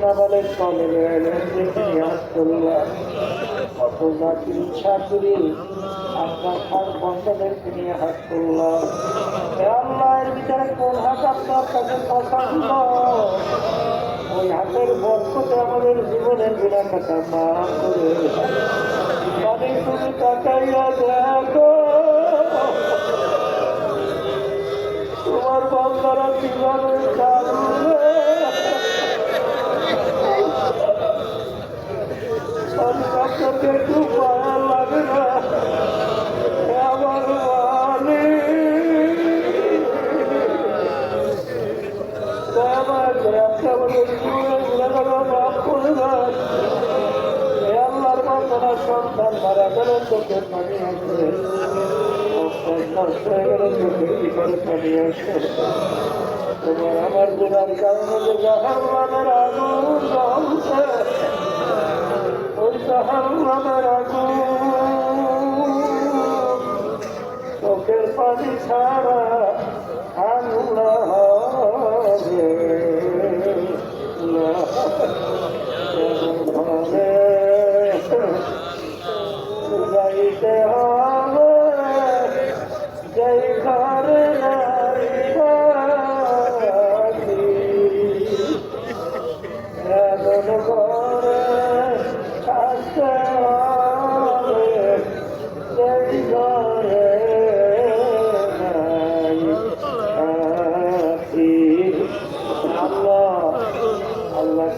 কত নামালের কলে দেখে কত জাতির ছাত্রী আপনার খান বন্ধনের নিয়ে হাত তুললাম হে আল্লাহ ভিতরে কোন হাত কাছে পছন্দ হাতের বরকতে আমাদের জীবনের বিনা কথা মাফ করে তুমি তাকাইয়া দেখো আল্লাহর সন্তান মারা গেলে চোখের পানি আসবে নষ্ট হয়ে গেলে চোখে কি করে পানি আসে। তোমার আমার গুণার কারণে যে জাহান্নামের আগুন জ্বলছে, ওই জাহান্নামের আগুন চোখের পানি ছাড়া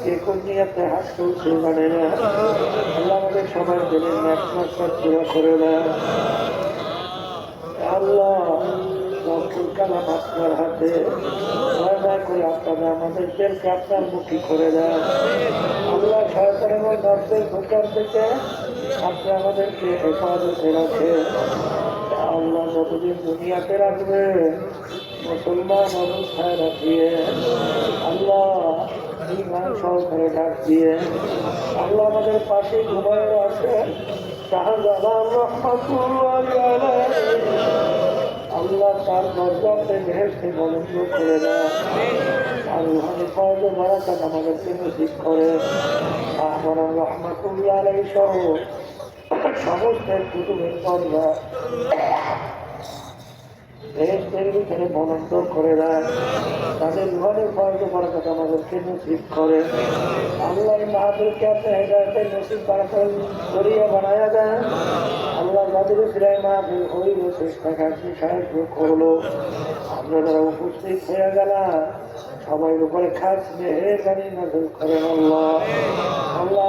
কে কোন নিয়াতে হাত তুলছে জানে না আল্লাহ আমাদের সবার দিনের একমাস পুরো করে দেয় আল্লাহ কালাম আপনার হাতে। দয়া করে আপনারা আমাদেরকে আপনার মুখী করে দেন। আল্লাহ সরকার এবং নর্দের ভোটার থেকে আপনি আমাদেরকে হেফাজতে রাখে আল্লাহ যতদিন দুনিয়াতে রাখবে, মুসলমান অবস্থায় রাখিয়ে, আল্লাহ ইমান সহকারে ডাক দিয়ে, আল্লাহ আমাদের পাশে ঘুমায় আছে শাহজালাল রহমতুল্লাহ আল্লাহ তার দরজাতে বেহেস্তে বলন্দ করে দেয়। ফয়জে বারাকাত আমাদেরকে করে। আমার সমস্ত কুটুবের ভেসের ভিতরে বলন্দ করে দেয়। তাদের ঘরে ফয়জে বারাকাত আমাদেরকে নসিব করে। আল্লাহ মাহাদুরকে আপনি হেদায়তের নসিব বারাকাত করিয়া বানায়া দেন। আল্লাহ যাদের ফিরাই মাহফিল হইল, চেষ্টা কাছে সাহায্য করল। আমরা যারা উপস্থিত হয়ে গেলাম সবাই উপরে খাস মেহেরবানি নজর করেন আল্লাহ। আল্লাহ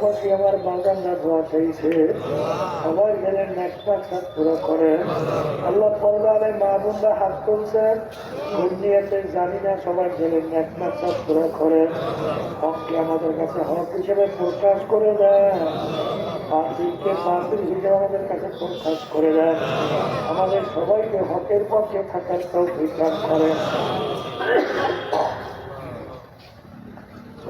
পরবর্তী আমার বাগানরা ধোয়া চাইছে সবাই গেলেন নেকপাক হাত পুরো করেন আল্লাহ পরবারে মা বোনরা হাত তুলছেন। দুর্নিয়াতে জানি না, সবাই গেলেন নেকপাক হাত পুরো করেন হককে আমাদের কাছে? হক হিসেবে প্রকাশ করে দেন। বাতিলকে বাতিল হিসেবে আমাদের কাছে প্রকাশ করে দেন। আমাদের সবাইকে হকের পক্ষে থাকার তৌফিক দান করেন।